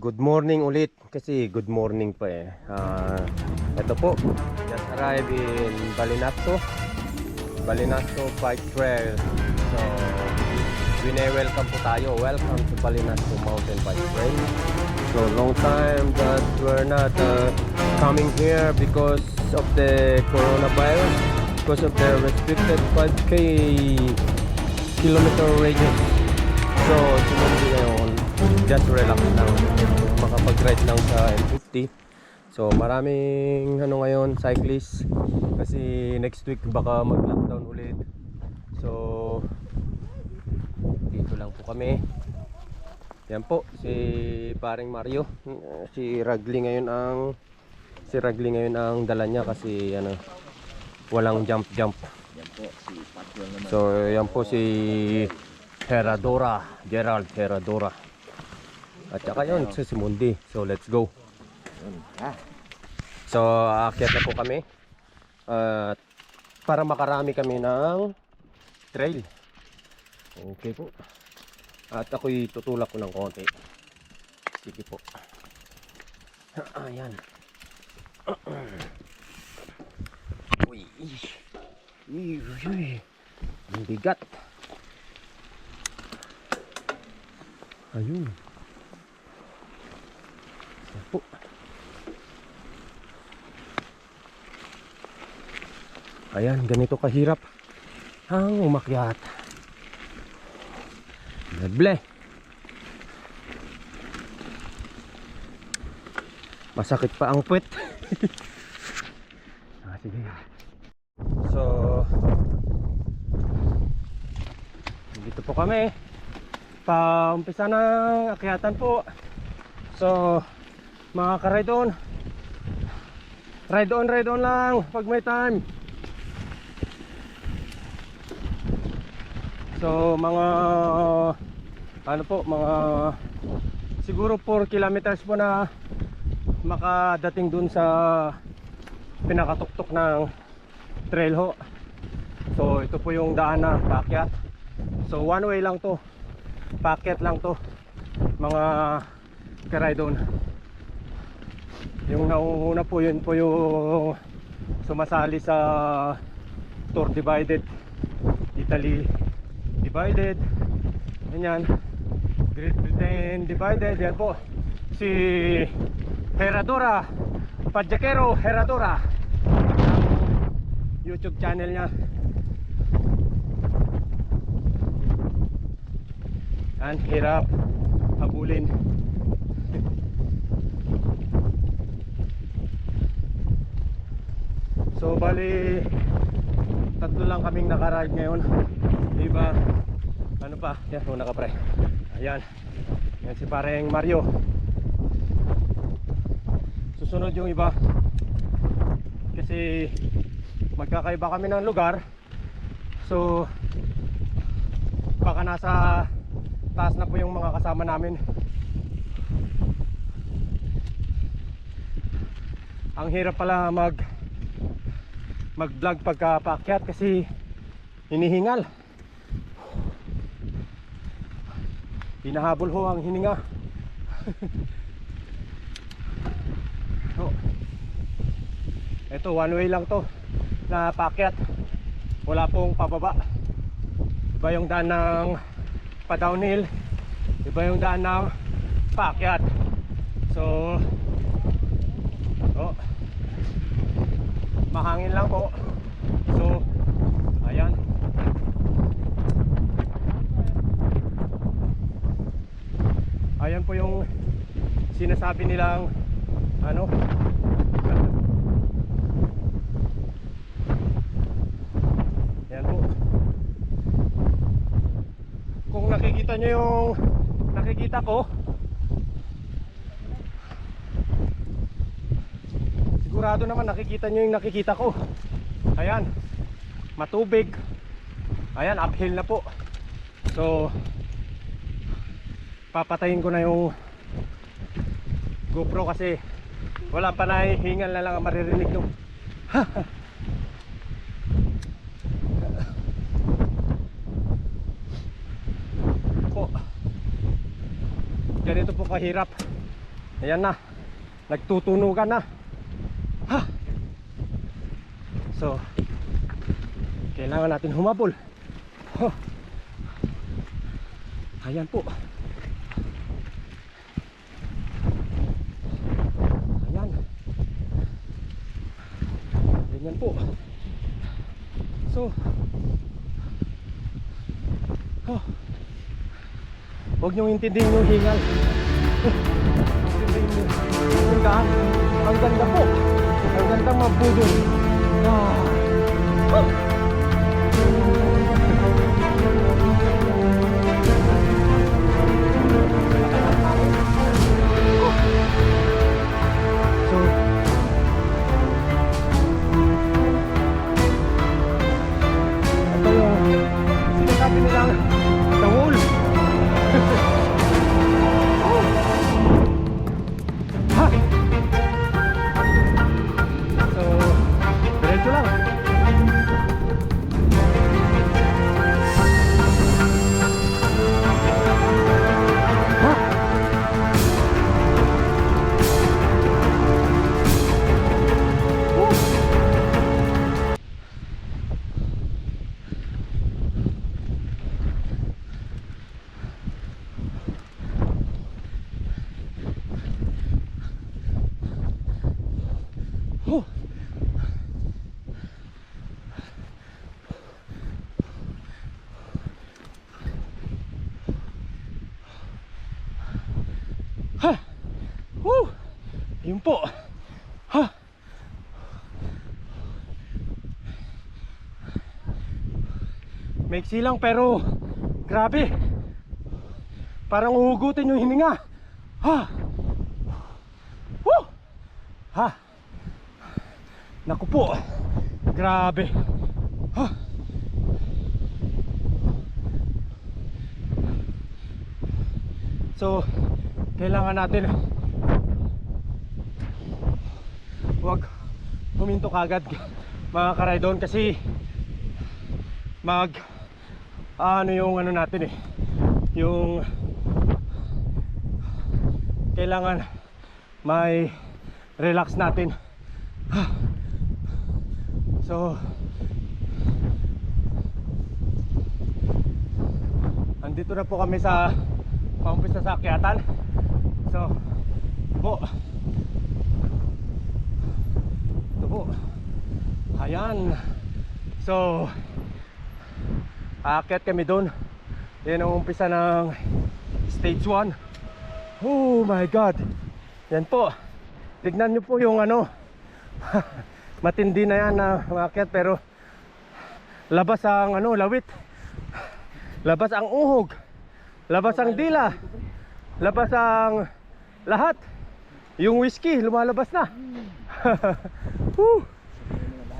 Good morning ulit kasi good morning pa eh. Ah, ito po, just arrived in Balinasto. Balinasto Bike Trail. So, wine-welcome po tayo. Welcome to Balinasto Mountain Bike Trail. So, long time that we're not uh, coming here because of the coronavirus, because of the restricted 5K kilometer radius. So, ngayon, just relax lang. Makapag-ride lang sa M50. So, maraming ano ngayon, cyclist. Kasi next week baka mag-lockdown ulit. So, dito lang po kami. Yan po, si paring Mario. Si Ragli ngayon ang si Ragli ngayon ang dala niya kasi ano walang jump jump. So, yan po si Heradora, Gerald Heradora. At saka yun, si Simundi. So, let's go. Ah, So, aakyat na po kami. At para makarami kami ng trail. Okay po. At ako'y tutulak ko ng konti. Sige po. Ayan. Uy. Uy, uy, uy. Ang bigat. Ayun. Ayan po. Ayan, ganito kahirap ang umakyat. Leble. Masakit pa ang puwet. ah, sige. So, dito po kami. Paumpisa ng akyatan po. So, mga ka-ride on. Ride on, ride on lang pag may time. So mga ano po, mga siguro 4 kilometers po na makadating dun sa pinakatuktok ng trail ho. So ito po yung daan na paakyat. So one way lang to. Paakyat lang to. Mga karaydon. Yung nauuna po yun po yung sumasali sa Tour Divided Italy divided. Ganyan. Great Britain divided. Yan po. Si Heradora Padjakero Heradora. YouTube channel niya. Yan hirap. Habulin. So bali tatlo lang kaming nakaride ngayon Iba ano pa? Yan una ka pre. Ayan. Yan si pareng Mario. Susunod yung iba. Kasi magkakaiba kami ng lugar. So baka nasa taas na po yung mga kasama namin. Ang hirap pala mag mag vlog pagka paakyat kasi hinihingal hinahabol ho ang hininga. So, ito one way lang to. Na paakyat wala pong pababa. Iba yung daan ng pa downhill iba yung daan ng paakyat. So oh, mahangin lang po so ayan ayan po yung sinasabi nilang ano? Ayan po. Kung nakikita nyo yung nakikita ko sigurado naman nakikita nyo yung nakikita ko. Ayan. Matubig. Ayan uphill na po. So papatayin ko na yung GoPro kasi wala pa na hingal na lang ang maririnig nyo po ganito po kahirap Ayan na. Nagtutunugan na. Ha. So, kailangan natin humabol. Huh. Ayan po. Ayan. Ganyan po. So, oh. Huwag niyong intindihin yung hingal. Intindihin ganda. Ang ganda po. Ang ganda mabudol. Ah. Oh. Po. Ha. Maiksi lang pero grabe. Parang uhugutin yung hininga. Ha. Woo. Ha. Naku po. Grabe. Ha. So, kailangan natin wag huminto kagad mga karaydon kasi mag ano yung ano natin eh yung kailangan may relax natin So Andito na po kami sa paumpis na sakyatan. So po po. Ayan. So Aakyat kami doon. Yan ang umpisa ng Stage 1 Oh my god. Yan po. Tignan nyo po yung ano. Matindi na yan na umakyat pero labas ang ano lawit. Labas ang uhog. Labas ang dila. Labas ang lahat. Yung whiskey lumalabas na Woo!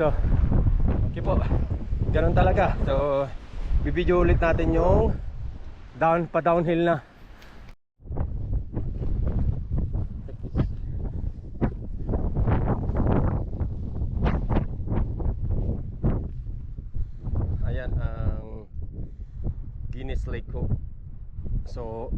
so okay po ganun talaga so bibidyo ulit natin yung down pa downhill na Ayan ang Guinness Lake ko. So